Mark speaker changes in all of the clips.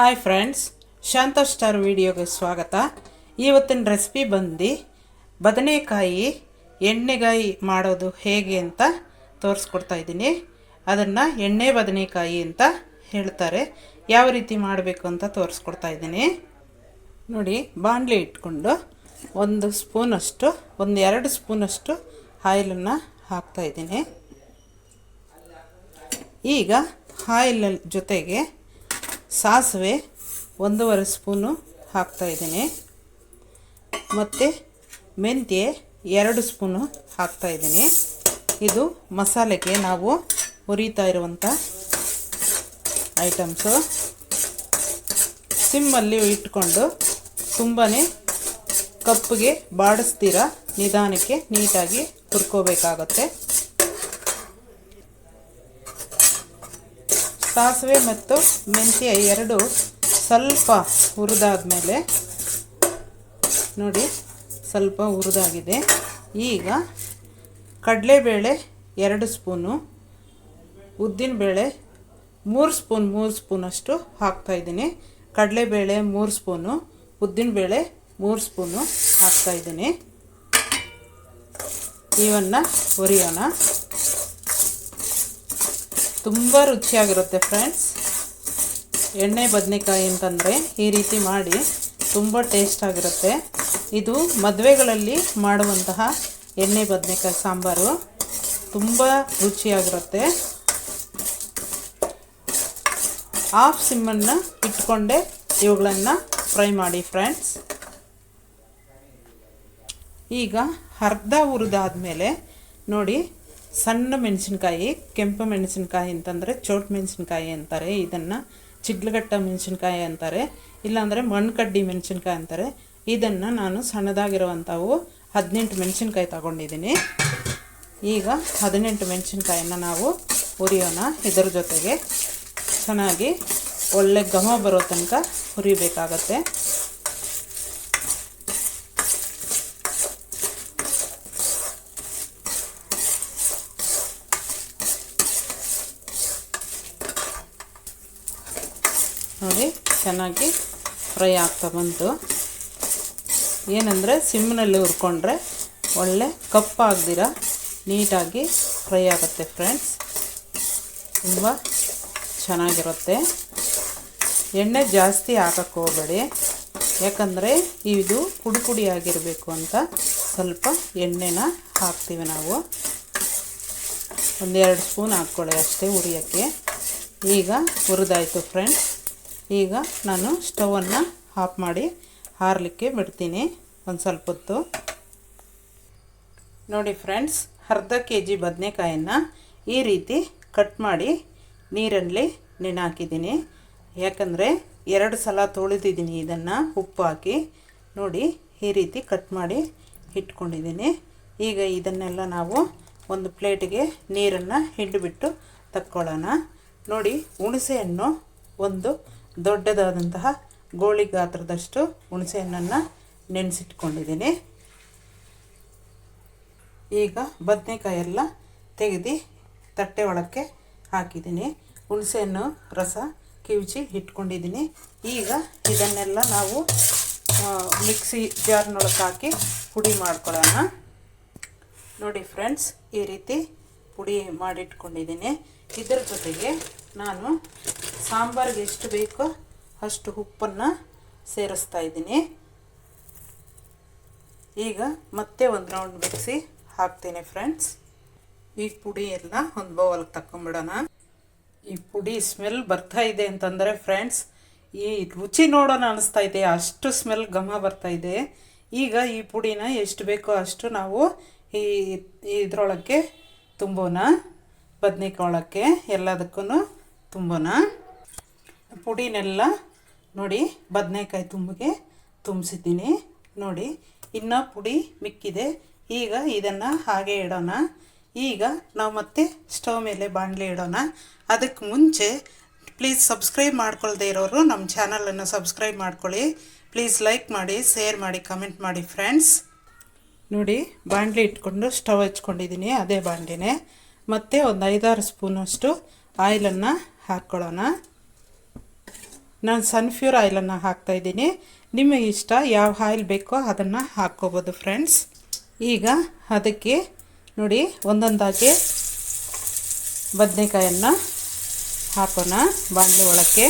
Speaker 1: Hi friends ಶಾಂತ star ವಿಡಿಯೋಗೆ ಸ್ವಾಗತ. ಇವತ್ತಿನ ರೆಸಿಪಿ ಬಂದು ಬದನೆಕಾಯಿ ಎಣ್ಣೆಗಾಯಿ ಮಾಡೋದು ಹೇಗೆ ಅಂತ ತೋರಿಸ್ಕೊಡ್ತಾ ಇದ್ದೀನಿ. ಅದನ್ನು ಎಣ್ಣೆ ಬದನೆಕಾಯಿ ಅಂತ ಹೇಳ್ತಾರೆ. ಯಾವ ರೀತಿ ಮಾಡಬೇಕು ಅಂತ ತೋರಿಸ್ಕೊಡ್ತಾ ಇದ್ದೀನಿ. ನೋಡಿ, ಬಾಣಲೆ ಇಟ್ಕೊಂಡು ಒಂದು ಸ್ಪೂನಷ್ಟು, ಒಂದು ಎರಡು ಸ್ಪೂನಷ್ಟು ಆಯಿಲನ್ನು ಹಾಕ್ತಾ ಇದ್ದೀನಿ. ಈಗ ಆಯಿಲ್ ಜೊತೆಗೆ ಸಾಸಿವೆ ಒಂದೂವರೆ ಸ್ಪೂನು ಹಾಕ್ತಾಯಿದ್ದೀನಿ ಮತ್ತು ಮೆಂತ್ಯ ಎರಡು ಸ್ಪೂನು ಹಾಕ್ತಾಯಿದ್ದೀನಿ ಇದು ಮಸಾಲೆಗೆ ನಾವು ಹುರಿತಾ ಇರುವಂಥ ಐಟಮ್ಸು. ಸಿಮ್ಮಲ್ಲಿ ಇಟ್ಕೊಂಡು ತುಂಬಾ ಕಪ್ಪಿಗೆ ಬಾಡಿಸ್ತೀರ ನಿಧಾನಕ್ಕೆ ನೀಟಾಗಿ ಹುರ್ಕೋಬೇಕಾಗತ್ತೆ. ಸಾಸಿವೆ ಮತ್ತು ಮೆಂತ್ಯ ಎರಡು ಸ್ವಲ್ಪ ಹುರಿದಾದ್ಮೇಲೆ ನೋಡಿ ಸ್ವಲ್ಪ ಹುರಿದಾಗಿದೆ. ಈಗ ಕಡಲೆಬೇಳೆ ಎರಡು ಸ್ಪೂನು, ಉದ್ದಿನಬೇಳೆ ಮೂರು ಸ್ಪೂನ್, ಮೂರು ಸ್ಪೂನಷ್ಟು ಹಾಕ್ತಾಯಿದ್ದೀನಿ ಕಡಲೆಬೇಳೆ ಮೂರು ಸ್ಪೂನು, ಉದ್ದಿನಬೇಳೆ ಮೂರು ಸ್ಪೂನು ಹಾಕ್ತಾಯಿದ್ದೀನಿ ಇವನ್ನು ಹುರಿಯೋಣ ತುಂಬ ರುಚಿಯಾಗಿರುತ್ತೆ ಫ್ರೆಂಡ್ಸ್. ಎಣ್ಣೆ, ಬದನೆಕಾಯಿ ಅಂತಂದರೆ ಈ ರೀತಿ ಮಾಡಿ ತುಂಬ ಟೇಸ್ಟ್ ಆಗಿರುತ್ತೆ. ಇದು ಮದುವೆಗಳಲ್ಲಿ ಮಾಡುವಂತಹ ಎಣ್ಣೆ, ಬದನೆಕಾಯಿ ಸಾಂಬಾರು. ತುಂಬ ರುಚಿಯಾಗಿರುತ್ತೆ. ಹಾಫ್ ಸಿಮ್ಮನ್ನು ಇಟ್ಕೊಂಡೆ ಇವುಗಳನ್ನು ಫ್ರೈ ಮಾಡಿ ಫ್ರೆಂಡ್ಸ್. ಈಗ ಅರ್ಧ ಹುರಿದಾದ್ಮೇಲೆ ನೋಡಿ ಸಣ್ಣ ಮೆಣಸಿನ್ಕಾಯಿ, ಕೆಂಪು ಮೆಣಸಿನ್ಕಾಯಿ ಅಂತಂದರೆ ಚೋಟ್ ಮೆಣಸಿನ್ಕಾಯಿ ಅಂತಾರೆ. ಇದನ್ನು ಚಿಡ್ಲಘಟ್ಟ ಮೆಣಸಿನ್ಕಾಯಿ ಅಂತಾರೆ. ಇಲ್ಲಾಂದರೆ ಮಣ್ಕಡ್ಡಿ ಮೆಣಸಿನ್ಕಾಯಿ ಅಂತಾರೆ. ಇದನ್ನು ನಾನು ಸಣ್ಣದಾಗಿರುವಂಥವು ಹದಿನೆಂಟು ಮೆಣಸಿನ್ಕಾಯಿ ತಗೊಂಡಿದ್ದೀನಿ. ಈಗ ಹದಿನೆಂಟು ಮೆಣಸಿನ್ಕಾಯನ್ನು ನಾವು ಹುರಿಯೋಣ. ಇದರ ಜೊತೆಗೆ ಚೆನ್ನಾಗಿ ಒಳ್ಳೆ ಘಮ ಬರೋ ತನಕ ಹುರಿಬೇಕಾಗತ್ತೆ ನೋಡಿ ಚೆನ್ನಾಗಿ ಫ್ರೈ ಆಗ್ತಾ ಬಂತು. ಏನಂದರೆ ಸಿಮ್ನಲ್ಲಿ ಹುರ್ಕೊಂಡ್ರೆ ಒಳ್ಳೆ ಕಪ್ಪಾಗ್ದಿರ ನೀಟಾಗಿ ಫ್ರೈ ಆಗುತ್ತೆ ಫ್ರೆಂಡ್ಸ್. ತುಂಬ ಚೆನ್ನಾಗಿರುತ್ತೆ. ಎಣ್ಣೆ ಜಾಸ್ತಿ ಹಾಕಕ್ಕೆ ಹೋಗಬೇಡಿ. ಯಾಕಂದರೆ ಇದು ಪುಡಿ ಆಗಿರಬೇಕು ಅಂತ ಸ್ವಲ್ಪ ಎಣ್ಣೆನ ಹಾಕ್ತೀವಿ ನಾವು. ಒಂದೆರಡು ಸ್ಪೂನ್ ಹಾಕ್ಕೊಳ್ಳಿ ಅಷ್ಟೇ ಉರಿಯೋಕ್ಕೆ ಈಗ ಹುರಿದಾಯಿತು ಫ್ರೆಂಡ್ಸ್. ಈಗ ನಾನು ಸ್ಟವನ್ನು ಆಫ್ ಮಾಡಿ ಹಾರಲಿಕ್ಕೆ ಬಿಡ್ತೀನಿ ಒಂದು ಸ್ವಲ್ಪ ಹೊತ್ತು. ನೋಡಿ ಫ್ರೆಂಡ್ಸ್, ಅರ್ಧ ಕೆ ಜಿ ಬದನೆಕಾಯನ್ನು ಈ ರೀತಿ ಕಟ್ ಮಾಡಿ ನೀರಲ್ಲಿ ನೆನೆ ಹಾಕಿದ್ದೀನಿ. ಯಾಕಂದರೆ ಎರಡು ಸಲ ತೊಳೆದಿದ್ದೀನಿ ಇದನ್ನು, ಉಪ್ಪು ಹಾಕಿ. ನೋಡಿ, ಈ ರೀತಿ ಕಟ್ ಮಾಡಿ ಇಟ್ಕೊಂಡಿದ್ದೀನಿ. ಈಗ ಇದನ್ನೆಲ್ಲ ನಾವು ಒಂದು ಪ್ಲೇಟಿಗೆ ನೀರನ್ನು ಹಿಂಡಿಬಿಟ್ಟು ತಕ್ಕೊಳ್ಳೋಣ. ನೋಡಿ ಹುಣಸೆಹಣ್ಣು ಒಂದು ದೊಡ್ಡದಾದಂತಹ ಗೋಳಿ ಗಾತ್ರದಷ್ಟು ಹುಣಸೆಹಣ್ಣನ್ನು ನೆನೆಸಿಟ್ಕೊಂಡಿದ್ದೀನಿ. ಈಗ ಬದನೆಕಾಯಿ ಎಲ್ಲ ತೆಗೆದು ತಟ್ಟೆ ಒಳಕ್ಕೆ ಹಾಕಿದ್ದೀನಿ. ಹುಣಸೆಹಣ್ಣು ರಸ ಕಿವುಚಿ ಇಟ್ಕೊಂಡಿದ್ದೀನಿ. ಈಗ ಇದನ್ನೆಲ್ಲ ನಾವು ಮಿಕ್ಸಿ ಜಾರ್ನೊಳಗೆ ಹಾಕಿ ಪುಡಿ ಮಾಡ್ಕೊಳ್ಳೋಣ. ನೋಡಿ ಫ್ರೆಂಡ್ಸ್, ಈ ರೀತಿ ಪುಡಿ ಮಾಡಿಟ್ಕೊಂಡಿದ್ದೀನಿ. ಇದರ ಜೊತೆಗೆ ನಾನು ಸಾಂಬಾರಿಗೆ ಎಷ್ಟು ಬೇಕೋ ಅಷ್ಟು ಉಪ್ಪನ್ನು ಸೇರಿಸ್ತಾ ಇದ್ದೀನಿ. ಈಗ ಮತ್ತೆ ಒಂದು ರೌಂಡ್ ಮಿಕ್ಸಿ ಹಾಕ್ತೀನಿ ಫ್ರೆಂಡ್ಸ್ ಈ ಪುಡಿ ಎಲ್ಲ ಒಂದು ಬೌಲ್ಗೆ ತಕೊಂಬಿಡೋಣ ಈ ಪುಡಿ ಸ್ಮೆಲ್ ಬರ್ತಾ ಇದೆ ಅಂತಂದರೆ ಫ್ರೆಂಡ್ಸ್ ಈ ರುಚಿ ನೋಡೋಣ ಅನಿಸ್ತಾ ಇದೆ. ಅಷ್ಟು ಸ್ಮೆಲ್ ಘಮ ಬರ್ತಾ ಇದೆ. ಈಗ ಈ ಪುಡಿನ ಎಷ್ಟು ಬೇಕೋ ಅಷ್ಟು ನಾವು ಈ ಇದರೊಳಕ್ಕೆ ತುಂಬೋಣ. ಬದ್ನಿಕಾಯಿ ಒಳಕ್ಕೆ ಎಲ್ಲದಕ್ಕೂ ತುಂಬೋಣ. ಪುಡಿನೆಲ್ಲ ನೋಡಿ ಬದನೆಕಾಯಿ ತುಂಬಿಗೆ ತುಂಬಿಸಿದ್ದೀನಿ. ನೋಡಿ, ಇನ್ನೂ ಪುಡಿ ಮಿಕ್ಕಿದೆ. ಈಗ ಇದನ್ನು ಹಾಗೆ ಇಡೋಣ. ಈಗ ನಾವು ಮತ್ತೆ ಸ್ಟವ್ ಮೇಲೆ ಬಾಣಲೆ ಇಡೋಣ. ಅದಕ್ಕೆ ಮುಂಚೆ ಪ್ಲೀಸ್ ಸಬ್ಸ್ಕ್ರೈಬ್ ಮಾಡ್ಕೊಳ್ದೇ ಇರೋರು ನಮ್ಮ ಚಾನಲನ್ನು ಸಬ್ಸ್ಕ್ರೈಬ್ ಮಾಡ್ಕೊಳ್ಳಿ. ಪ್ಲೀಸ್ ಲೈಕ್ ಮಾಡಿ ಶೇರ್ ಮಾಡಿ ಕಮೆಂಟ್ ಮಾಡಿ ಫ್ರೆಂಡ್ಸ್ ನೋಡಿ, ಬಾಣಲೆ ಇಟ್ಕೊಂಡು ಸ್ಟವ್ ಹಚ್ಕೊಂಡಿದ್ದೀನಿ ಅದೇ ಬಾಣಲೆನೇ. ಮತ್ತು ಒಂದು ಐದಾರು ಸ್ಪೂನಷ್ಟು ಆಯಿಲನ್ನು ಹಾಕ್ಕೊಳ್ಳೋಣ. ನಾನು ಸನ್ಫ್ಯೂರ್ ಆಯಿಲನ್ನು ಹಾಕ್ತಾಯಿದ್ದೀನಿ ನಿಮಗೆ ಇಷ್ಟ ಯಾವ ಆಯಿಲ್ ಬೇಕೋ ಅದನ್ನು ಹಾಕ್ಕೋಬೋದು ಫ್ರೆಂಡ್ಸ್ ಈಗ ಅದಕ್ಕೆ ನೋಡಿ ಒಂದೊಂದಾಗಿ ಬದನೆಕಾಯನ್ನು ಹಾಕೋಣ ಬಾಣಲೆ ಒಳಕ್ಕೆ.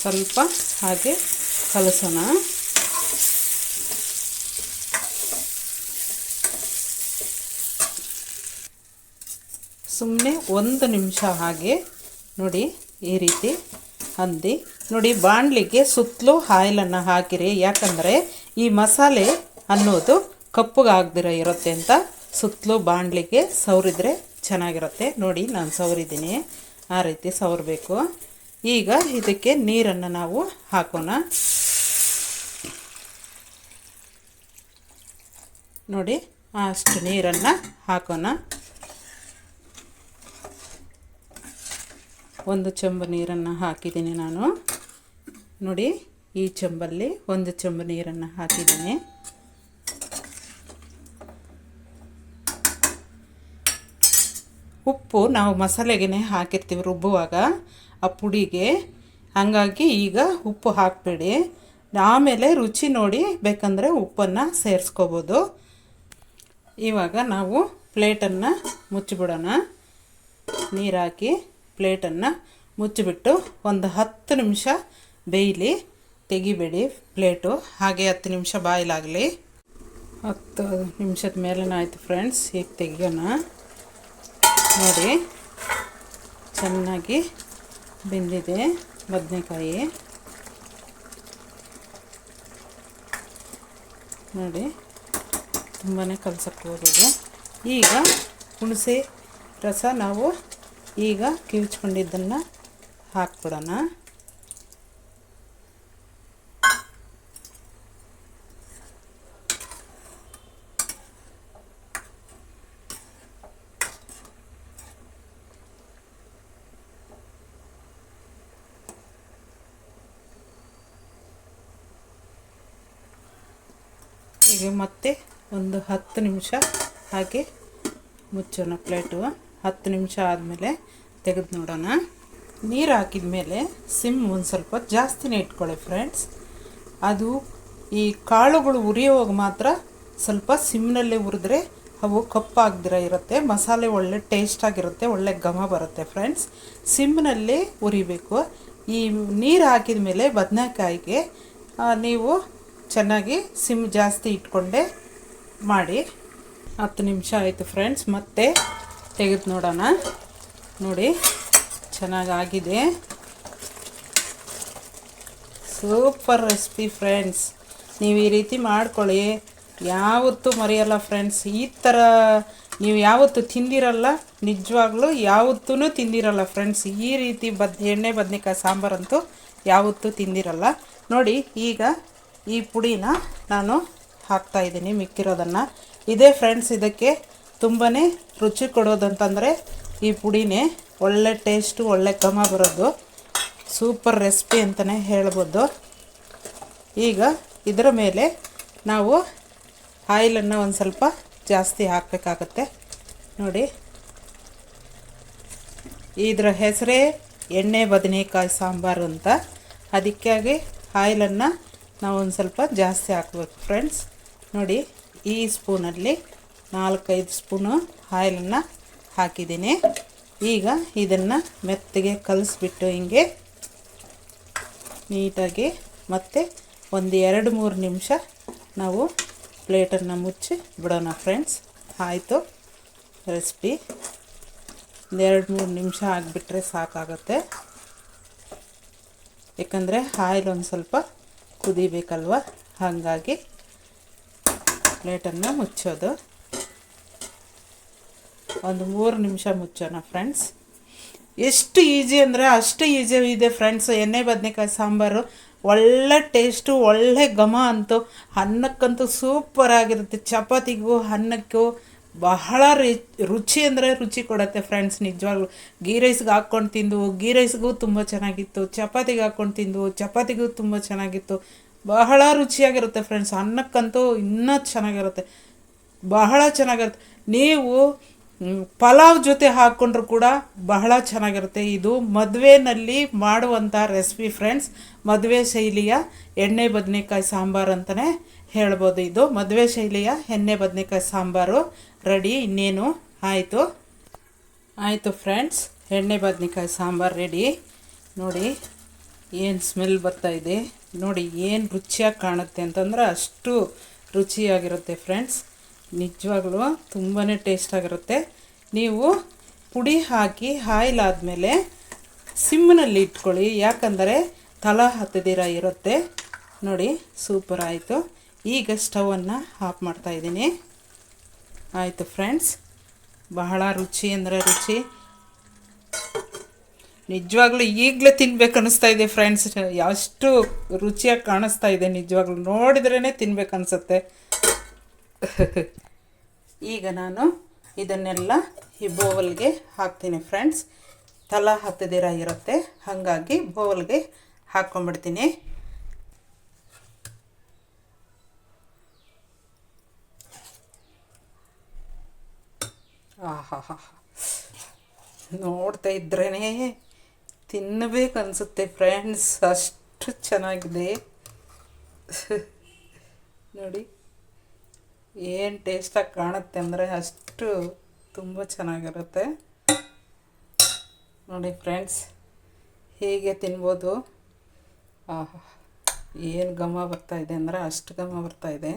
Speaker 1: ಸ್ವಲ್ಪ ಹಾಗೆ ಕಲಸೋಣ. ಸುಮ್ಮನೆ ಒಂದು ನಿಮಿಷ ಹಾಗೆ ನೋಡಿ ಈ ರೀತಿ ಹಂದಿ. ನೋಡಿ, ಬಾಣಲಿಗೆ ಸುತ್ತಲೂ ಆಯಿಲನ್ನು ಹಾಕಿರಿ. ಯಾಕಂದರೆ ಈ ಮಸಾಲೆ ಅನ್ನೋದು ಕಪ್ಪಗಾಗ್ದಿರ ಇರುತ್ತೆ ಅಂತ ಸುತ್ತಲೂ ಬಾಣಲಿಗೆ ಸವರಿದ್ರೆ ಚೆನ್ನಾಗಿರುತ್ತೆ. ನೋಡಿ, ನಾನು ಸವರಿದ್ದೀನಿ. ಆ ರೀತಿ ಸವರಬೇಕು. ಈಗ ಇದಕ್ಕೆ ನೀರನ್ನು ನಾವು ಹಾಕೋಣ. ನೋಡಿ, ಅಷ್ಟು ನೀರನ್ನು ಹಾಕೋಣ. ಒಂದು ಚೊಂಬು ನೀರನ್ನು ಹಾಕಿದ್ದೀನಿ ನಾನು. ನೋಡಿ, ಈ ಚೊಂಬಲ್ಲಿ ಒಂದು ಚೊಂಬು ನೀರನ್ನು ಹಾಕಿದ್ದೀನಿ. ಉಪ್ಪು ನಾವು ಮಸಾಲೆಗೆ ಹಾಕಿರ್ತೀವಿ ರುಬ್ಬುವಾಗ. ಆ ಪುಡಿಗೆ. ಹಾಗಾಗಿ ಈಗ ಉಪ್ಪು ಹಾಕಬೇಡಿ. ಆಮೇಲೆ ರುಚಿ ನೋಡಿ ಬೇಕಂದರೆ ಉಪ್ಪನ್ನು ಸೇರಿಸ್ಕೋಬೋದು. ಇವಾಗ ನಾವು ಪ್ಲೇಟನ್ನು ಮುಚ್ಚಿಬಿಡೋಣ. ನೀರಾಕಿ. ಪ್ಲೇಟನ್ನು ಮುಚ್ಚಿಬಿಟ್ಟು ಒಂದು ಹತ್ತು ನಿಮಿಷ ಬೇಯಲಿ, ತೆಗಿಬೇಡಿ ಪ್ಲೇಟು. ಹಾಗೆ ಹತ್ತು ನಿಮಿಷ ಬಾಯಿಲಾಗಲಿ. ಹತ್ತು ನಿಮಿಷದ ಮೇಲೆ ಆಯಿತು ಫ್ರೆಂಡ್ಸ್ ಈಗ ತೆಗಿಯೋಣ. ನೋಡಿ, ಚೆನ್ನಾಗಿ ಬೆಂದಿದೆ ಬದನೆಕಾಯಿ. ನೋಡಿ ತುಂಬಾ ಕಲಸಕ್ಕೆ ಹೋಗಿದೆ. ಈಗ ಹುಣಸೆ ರಸ ನಾವು ಈಗ ಕಿವಿಚ್ಕೊಂಡಿದ್ದನ್ನು ಹಾಕ್ಬಿಡೋಣ. ಈಗ ಮತ್ತೆ ಒಂದು ಹತ್ತು ನಿಮಿಷ ಹಾಗೆ ಮುಚ್ಚೋಣ ಪ್ಲೇಟು. ಹತ್ತು ನಿಮಿಷ ಆದಮೇಲೆ ತೆಗೆದು ನೋಡೋಣ. ನೀರು ಹಾಕಿದ ಮೇಲೆ ಸಿಮ್ ಒಂದು ಸ್ವಲ್ಪ ಜಾಸ್ತಿನೇ ಇಟ್ಕೊಳ್ಳಿ ಫ್ರೆಂಡ್ಸ್ ಅದು ಈ ಕಾಳುಗಳು ಉರಿಯುವಾಗ ಮಾತ್ರ ಸ್ವಲ್ಪ ಸಿಮ್ನಲ್ಲೇ ಉರಿದ್ರೆ ಅವು ಕಪ್ಪಾಗ್ದಿರ ಇರುತ್ತೆ, ಮಸಾಲೆ ಒಳ್ಳೆ ಟೇಸ್ಟಾಗಿರುತ್ತೆ ಒಳ್ಳೆ ಘಮ ಬರುತ್ತೆ ಫ್ರೆಂಡ್ಸ್ ಸಿಮ್ನಲ್ಲಿ ಉರಿಬೇಕು. ಈ ನೀರು ಹಾಕಿದ ಮೇಲೆ ಬದನೆಕಾಯಿಗೆ ನೀವು ಚೆನ್ನಾಗಿ ಸಿಮ್ ಜಾಸ್ತಿ ಇಟ್ಕೊಂಡೆ ಮಾಡಿ. ಹತ್ತು ನಿಮಿಷ ಆಯಿತು ಫ್ರೆಂಡ್ಸ್ ಮತ್ತೆ ತೆಗೆದು ನೋಡೋಣ. ನೋಡಿ, ಚೆನ್ನಾಗಾಗಿದೆ. Super recipe friends. ನೀವು ಈ ರೀತಿ ಮಾಡ್ಕೊಳ್ಳಿ. ಯಾವತ್ತೂ ಮರೆಯಲ್ಲ ಫ್ರೆಂಡ್ಸ್, ಈ ಥರ ನೀವು ಯಾವತ್ತು ತಿಂದಿರಲ್ಲ, ನಿಜವಾಗ್ಲೂ ಯಾವತ್ತೂ ತಿಂದಿರಲ್ಲ ಫ್ರೆಂಡ್ಸ್. ಈ ರೀತಿ ಬದ್, ಎಣ್ಣೆ, ಬದನೆಕಾಯಿ, ಸಾಂಬಾರಂತೂ ಯಾವತ್ತೂ ತಿಂದಿರಲ್ಲ. ನೋಡಿ, ಈಗ ಈ ಪುಡಿನ ನಾನು ಹಾಕ್ತಾಯಿದ್ದೀನಿ ಮಿಕ್ಕಿರೋದನ್ನು. ಇದೇ ಫ್ರೆಂಡ್ಸ್, ಇದಕ್ಕೆ ತುಂಬಾ ರುಚಿ ಕೊಡೋದಂತಂದರೆ ಈ ಪುಡಿನೇ ಒಳ್ಳೆ ಟೇಸ್ಟು, ಒಳ್ಳೆ ಕಮ ಬರೋದು. ಸೂಪರ್ ರೆಸಿಪಿ ಅಂತಲೇ ಹೇಳ್ಬೋದು. ಈಗ ಇದರ ಮೇಲೆ ನಾವು ಆಯಿಲನ್ನು ಒಂದು ಸ್ವಲ್ಪ ಜಾಸ್ತಿ ಹಾಕಬೇಕಾಗತ್ತೆ. ನೋಡಿ. ಇದರ ಹೆಸರೇ ಎಣ್ಣೆ ಬದನೆಕಾಯಿ ಸಾಂಬಾರು ಅಂತ. ಅದಕ್ಕಾಗಿ ಆಯಿಲನ್ನು ನಾವು ಒಂದು ಸ್ವಲ್ಪ ಜಾಸ್ತಿ ಹಾಕ್ಬೇಕು ಫ್ರೆಂಡ್ಸ್. ನೋಡಿ, ಈ ಸ್ಪೂನಲ್ಲಿ ನಾಲ್ಕೈದು ಸ್ಪೂನು ಆಯಿಲನ್ನು ಹಾಕಿದ್ದೀನಿ. ಈಗ ಇದನ್ನು ಮೆತ್ತಗೆ ಕಲಿಸ್ಬಿಟ್ಟು ಹಿಂಗೆ ನೀಟಾಗಿ ಮತ್ತೆ ಒಂದು ಎರಡು ಮೂರು ನಿಮಿಷ ನಾವು ಪ್ಲೇಟನ್ನು ಮುಚ್ಚಿ ಬಿಡೋಣ ಫ್ರೆಂಡ್ಸ್. ಆಯಿತು, ರೆಸಿಪಿ. ಒಂದು ಎರಡು ಮೂರು ನಿಮಿಷ ಆಗಿಬಿಟ್ರೆ ಸಾಕಾಗತ್ತೆ. ಯಾಕಂದರೆ ಆಯಿಲ್ ಒಂದು ಸ್ವಲ್ಪ ಕುದಿಬೇಕಲ್ವ? ಹಾಗಾಗಿ ಪ್ಲೇಟನ್ನು ಮುಚ್ಚೋದು. ಒಂದು ಮೂರು ನಿಮಿಷ ಮುಚ್ಚೋಣ ಫ್ರೆಂಡ್ಸ್ ಎಷ್ಟು ಈಜಿ ಅಂದರೆ ಅಷ್ಟು ಈಜಿ ಇದೆ ಫ್ರೆಂಡ್ಸ್ ಎಣ್ಣೆ, ಬದನೆಕಾಯಿ, ಸಾಂಬಾರು. ಒಳ್ಳೆ ಟೇಸ್ಟು ಒಳ್ಳೆ ಘಮ ಅಂತೂ, ಅನ್ನಕ್ಕಂತೂ ಸೂಪರ್ ಆಗಿರುತ್ತೆ. ಚಪಾತಿಗೂ, ಅನ್ನಕ್ಕೂ ಬಹಳ ರುಚಿ ಅಂದರೆ ರುಚಿ ಕೊಡುತ್ತೆ ಫ್ರೆಂಡ್ಸ್ ನಿಜವಾಗ್ಲೂ. ಗೀ ರೈಸ್ಗೆ ಹಾಕ್ಕೊಂಡು ತಿಂದು ಗೀ ರೈಸ್ಗೂ ತುಂಬ ಚೆನ್ನಾಗಿತ್ತು. ಚಪಾತಿಗೆ ಹಾಕ್ಕೊಂಡು ತಿಂದು, ಚಪಾತಿಗೂ ತುಂಬ ಚೆನ್ನಾಗಿತ್ತು. ಬಹಳ ರುಚಿಯಾಗಿರುತ್ತೆ ಫ್ರೆಂಡ್ಸ್ ಅನ್ನಕ್ಕಂತೂ ಇನ್ನೂ ಚೆನ್ನಾಗಿರುತ್ತೆ. ಬಹಳ ಚೆನ್ನಾಗಿರುತ್ತೆ. ನೀವು ಪಲಾವ್ ಜೊತೆ ಹಾಕ್ಕೊಂಡ್ರು ಕೂಡ ಬಹಳ ಚೆನ್ನಾಗಿರುತ್ತೆ. ಇದು ಮದುವೆನಲ್ಲಿ ಮಾಡುವಂಥ ರೆಸಿಪಿ ಫ್ರೆಂಡ್ಸ್, ಮದುವೆ ಶೈಲಿಯ ಎಣ್ಣೆ ಬದನೆಕಾಯಿ ಸಾಂಬಾರು ಅಂತಲೇ ಹೇಳ್ಬೋದು ಇದು. ಮದುವೆ ಶೈಲಿಯ ಎಣ್ಣೆ ಬದನೆಕಾಯಿ ಸಾಂಬಾರು ರೆಡಿ, ಇನ್ನೇನು ಆಯಿತು? ಆಯಿತು ಫ್ರೆಂಡ್ಸ್, ಎಣ್ಣೆ ಬದನೆಕಾಯಿ ಸಾಂಬಾರು ರೆಡಿ. ನೋಡಿ, ಏನು ಸ್ಮೆಲ್ ಬರ್ತಾ ಇದೆ. ನೋಡಿ, ಏನು ರುಚಿಯಾಗಿ ಕಾಣುತ್ತೆ ಅಂತಂದ್ರೆ ಅಷ್ಟು ರುಚಿಯಾಗಿರುತ್ತೆ ಫ್ರೆಂಡ್ಸ್. ನಿಜವಾಗ್ಲೂ ತುಂಬಾ ಟೇಸ್ಟಾಗಿರುತ್ತೆ ನೀವು ಪುಡಿ ಹಾಕಿ ಆಯಿಲ್ ಆದಮೇಲೆ ಸಿಮ್ನಲ್ಲಿ ಇಟ್ಕೊಳ್ಳಿ. ಯಾಕಂದರೆ ತಲ ಹತ್ತದಿರ ಇರುತ್ತೆ. ನೋಡಿ, ಸೂಪರ್ ಆಯಿತು. ಈಗ ಸ್ಟವನ್ನು ಆಫ್ ಮಾಡ್ತಾಯಿದ್ದೀನಿ ಆಯಿತು ಫ್ರೆಂಡ್ಸ್. ಬಹಳ ರುಚಿ ಅಂದರೆ ರುಚಿ. ನಿಜವಾಗ್ಲೂ ಈಗಲೇ ತಿನ್ಬೇಕು ಅನ್ನಿಸ್ತಾ ಇದೆ ಫ್ರೆಂಡ್ಸ್. ಎಷ್ಟು ರುಚಿಯಾಗಿ ಕಾಣಿಸ್ತಾ ಇದೆ ನಿಜವಾಗ್ಲೂ. ನೋಡಿದ್ರೇ ತಿನ್ಬೇಕು ಅನಿಸುತ್ತೆ. ಈಗ ನಾನು ಇದನ್ನೆಲ್ಲ ಈ ಬೋವಲ್ಗೆ ಹಾಕ್ತೀನಿ ಫ್ರೆಂಡ್ಸ್. ತಲ ಹತ್ತದಿರ ಇರುತ್ತೆ. ಹಾಗಾಗಿ ಬೋವಲ್ಗೆ ಹಾಕ್ಕೊಂಬಿಡ್ತೀನಿ ಆಹಾ ನೋಡ್ತಾ ಇದ್ರೇ ತಿನ್ನಬೇಕು ಅನಿಸುತ್ತೆ ಫ್ರೆಂಡ್ಸ್. ಅಷ್ಟು ಚೆನ್ನಾಗಿದೆ. ನೋಡಿ, ಏನು ಟೇಸ್ಟಾಗಿ ಕಾಣುತ್ತೆ ಅಂದರೆ ಅಷ್ಟು ತುಂಬ ಚೆನ್ನಾಗಿರುತ್ತೆ. ನೋಡಿ ಫ್ರೆಂಡ್ಸ್, ಹೀಗೆ ತಿನ್ಬೋದು? ಏನು ಘಮ ಬರ್ತಾ ಇದೆ ಅಂದರೆ ಅಷ್ಟು ಘಮ ಬರ್ತಾ ಇದೆ.